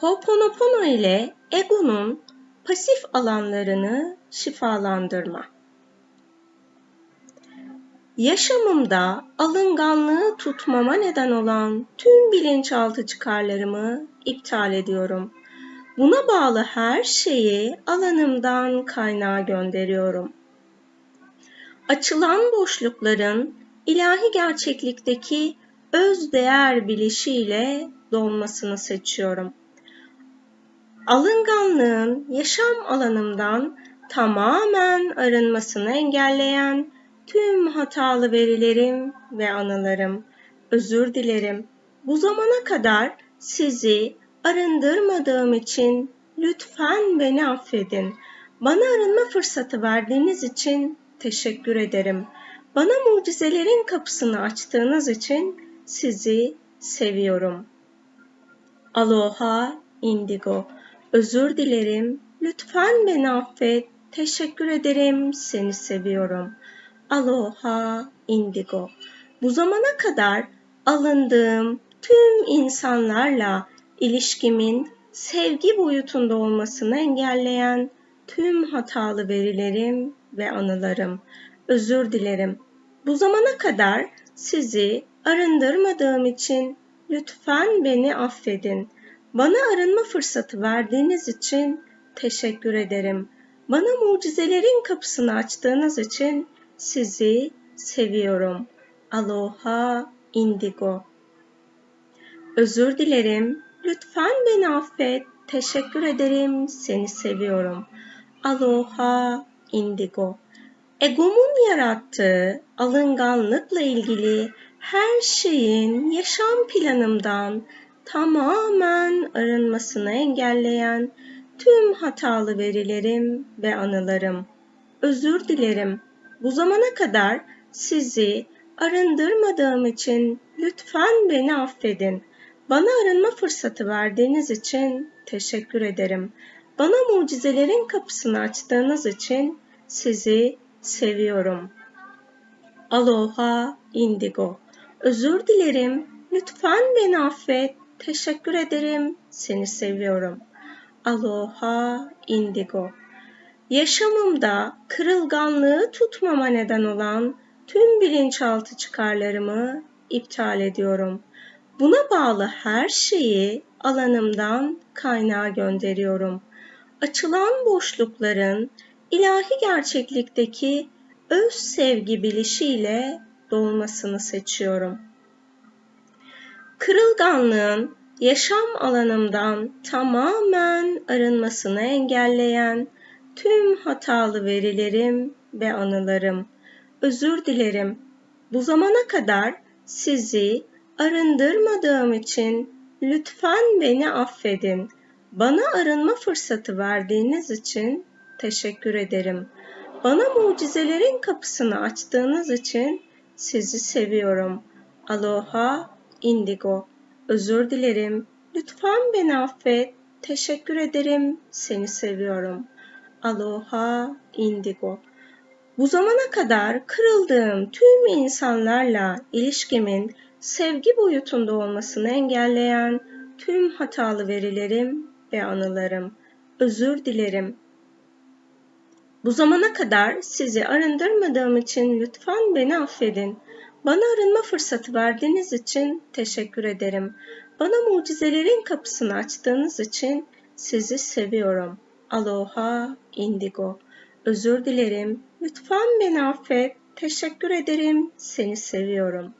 Ho'oponopono ile egonun pasif alanlarını şifalandırma. Yaşamımda alınganlığı tutmama neden olan tüm bilinçaltı çıkarlarımı iptal ediyorum. Buna bağlı her şeyi alanımdan kaynağa gönderiyorum. Açılan boşlukların ilahi gerçeklikteki öz değer bilişiyle dolmasını seçiyorum. Alınganlığın yaşam alanımdan tamamen arınmasını engelleyen tüm hatalı verilerim ve anılarım. Özür dilerim. Bu zamana kadar sizi arındırmadığım için lütfen beni affedin. Bana arınma fırsatı verdiğiniz için teşekkür ederim. Bana mucizelerin kapısını açtığınız için sizi seviyorum. Aloha Indigo. Özür dilerim. Lütfen beni affet. Teşekkür ederim. Seni seviyorum. Aloha Indigo. Bu zamana kadar alındığım tüm insanlarla ilişkimin sevgi boyutunda olmasını engelleyen tüm hatalı verilerim ve anılarım. Özür dilerim. Bu zamana kadar sizi arındırmadığım için lütfen beni affedin. Bana arınma fırsatı verdiğiniz için teşekkür ederim. Bana mucizelerin kapısını açtığınız için sizi seviyorum. Aloha Indigo. Özür dilerim. Lütfen beni affet. Teşekkür ederim. Seni seviyorum. Aloha Indigo. Egomun yarattığı alınganlıkla ilgili her şeyin yaşam planımdan tamamen arınmasını engelleyen tüm hatalı verilerim ve anılarım. Özür dilerim. Bu zamana kadar sizi arındırmadığım için lütfen beni affedin. Bana arınma fırsatı verdiğiniz için teşekkür ederim. Bana mucizelerin kapısını açtığınız için sizi seviyorum. Aloha Indigo. Özür dilerim. Lütfen beni affet. Teşekkür ederim. Seni seviyorum. Aloha Indigo. Yaşamımda kırılganlığı tutmama neden olan tüm bilinçaltı çıkarlarımı iptal ediyorum. Buna bağlı her şeyi alanımdan kaynağa gönderiyorum. Açılan boşlukların ilahi gerçeklikteki öz sevgi bilişiyle dolmasını seçiyorum. Kırılganlığın yaşam alanımdan tamamen arınmasını engelleyen tüm hatalı verilerim ve anılarım. Özür dilerim. Bu zamana kadar sizi arındırmadığım için lütfen beni affedin. Bana arınma fırsatı verdiğiniz için teşekkür ederim. Bana mucizelerin kapısını açtığınız için sizi seviyorum. Aloha Indigo. Özür dilerim. Lütfen beni affet. Teşekkür ederim. Seni seviyorum. Aloha Indigo. Bu zamana kadar kırıldığım tüm insanlarla ilişkimin sevgi boyutunda olmasını engelleyen tüm hatalı verilerim ve anılarım. Özür dilerim. Bu zamana kadar sizi arındırmadığım için lütfen beni affedin. Bana arınma fırsatı verdiğiniz için teşekkür ederim. Bana mucizelerin kapısını açtığınız için sizi seviyorum. Aloha Indigo. Özür dilerim. Lütfen beni affet. Teşekkür ederim. Seni seviyorum.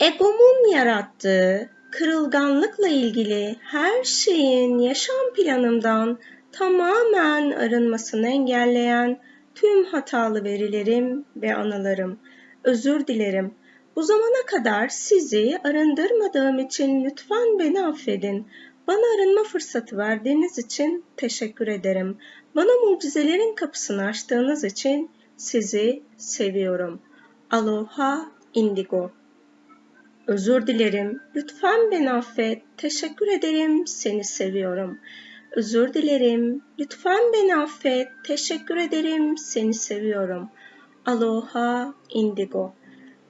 Egomun yarattığı kırılganlıkla ilgili her şeyin yaşam planımdan tamamen arınmasını engelleyen tüm hatalı verilerim ve anılarım. Özür dilerim. Bu zamana kadar sizi arındırmadığım için lütfen beni affedin. Bana arınma fırsatı verdiğiniz için teşekkür ederim. Bana mucizelerin kapısını açtığınız için sizi seviyorum. Aloha Indigo. Özür dilerim. Lütfen beni affet. Teşekkür ederim. Seni seviyorum. Özür dilerim. Lütfen beni affet. Teşekkür ederim. Seni seviyorum. Aloha Indigo.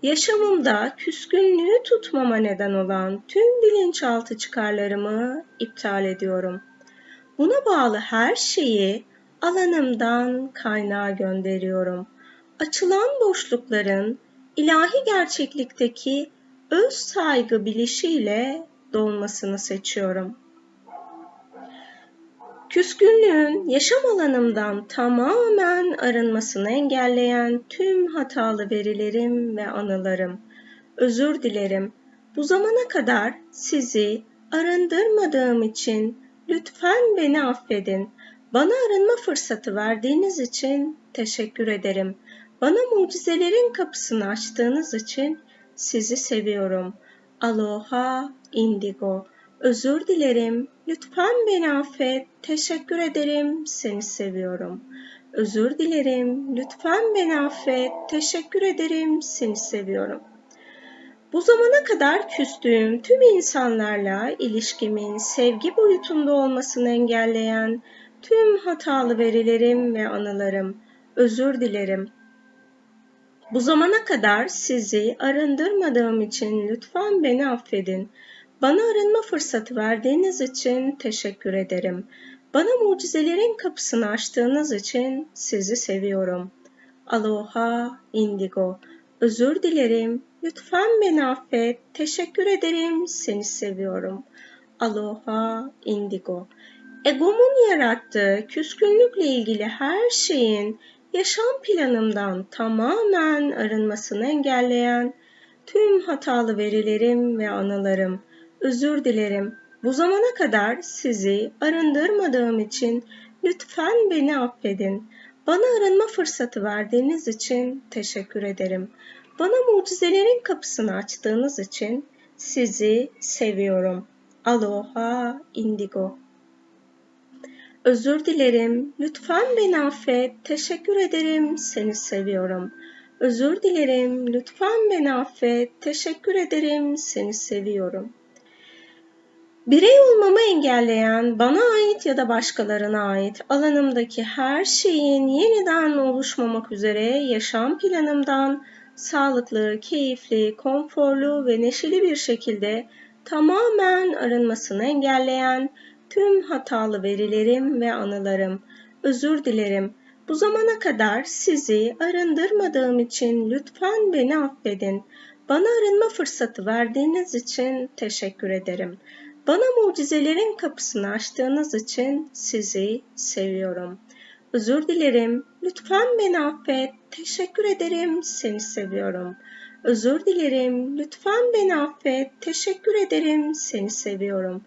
Yaşamımda küskünlüğü tutmama neden olan tüm bilinçaltı çıkarlarımı iptal ediyorum. Buna bağlı her şeyi alanımdan kaynağa gönderiyorum. Açılan boşlukların ilahi gerçeklikteki öz saygı bilişiyle dolmasını seçiyorum. Küskünlüğün yaşam alanımdan tamamen arınmasını engelleyen tüm hatalı verilerim ve anılarım. Özür dilerim. Bu zamana kadar sizi arındırmadığım için lütfen beni affedin. Bana arınma fırsatı verdiğiniz için teşekkür ederim. Bana mucizelerin kapısını açtığınız için sizi seviyorum. Aloha Indigo. Özür dilerim. Lütfen beni affet. Teşekkür ederim. Seni seviyorum. Özür dilerim. Lütfen beni affet. Teşekkür ederim. Seni seviyorum. Bu zamana kadar küstüğüm tüm insanlarla ilişkimin sevgi boyutunda olmasını engelleyen tüm hatalı verilerim ve anılarım. Özür dilerim. Bu zamana kadar sizi arındırmadığım için lütfen beni affedin. Bana arınma fırsatı verdiğiniz için teşekkür ederim. Bana mucizelerin kapısını açtığınız için sizi seviyorum. Aloha Indigo. Özür dilerim. Lütfen beni affet. Teşekkür ederim. Seni seviyorum. Aloha Indigo. Egomun yarattığı küskünlükle ilgili her şeyin yaşam planımdan tamamen arınmasını engelleyen tüm hatalı verilerim ve anılarım. Özür dilerim. Bu zamana kadar sizi arındırmadığım için lütfen beni affedin. Bana arınma fırsatı verdiğiniz için teşekkür ederim. Bana mucizelerin kapısını açtığınız için sizi seviyorum. Aloha Indigo. Özür dilerim. Lütfen beni affet. Teşekkür ederim. Seni seviyorum. Özür dilerim. Lütfen beni affet. Teşekkür ederim. Seni seviyorum. Birey olmamı engelleyen, bana ait ya da başkalarına ait alanımdaki her şeyin yeniden oluşmamak üzere yaşam planımdan sağlıklı, keyifli, konforlu ve neşeli bir şekilde tamamen arınmasını engelleyen tüm hatalı verilerim ve anılarım. Özür dilerim. Bu zamana kadar sizi arındırmadığım için lütfen beni affedin. Bana arınma fırsatı verdiğiniz için teşekkür ederim. Bana mucizelerin kapısını açtığınız için sizi seviyorum. Özür dilerim. Lütfen beni affet. Teşekkür ederim. Seni seviyorum. Özür dilerim. Lütfen beni affet. Teşekkür ederim. Seni seviyorum.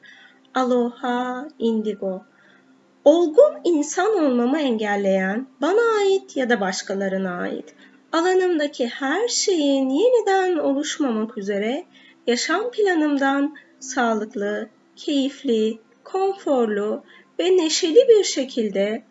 Aloha Indigo. Olgun insan olmamı engelleyen, bana ait ya da başkalarına ait alanımdaki her şeyin yeniden oluşmamak üzere yaşam planımdan sağlıklı, keyifli, konforlu ve neşeli bir şekilde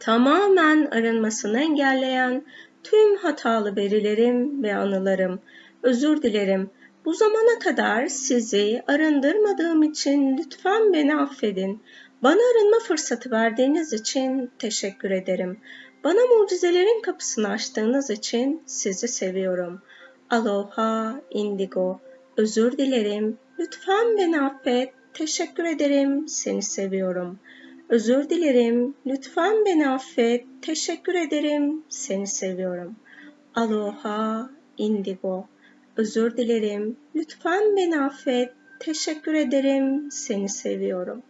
tamamen arınmasını engelleyen tüm hatalı verilerim ve anılarım. Özür dilerim. Bu zamana kadar sizi arındırmadığım için lütfen beni affedin. Bana arınma fırsatı verdiğiniz için teşekkür ederim. Bana mucizelerin kapısını açtığınız için sizi seviyorum. Aloha Indigo. Özür dilerim. Lütfen beni affet. Teşekkür ederim. Seni seviyorum. Özür dilerim. Lütfen beni affet. Teşekkür ederim. Seni seviyorum. Aloha Indigo. Özür dilerim. Lütfen beni affet. Teşekkür ederim. Seni seviyorum.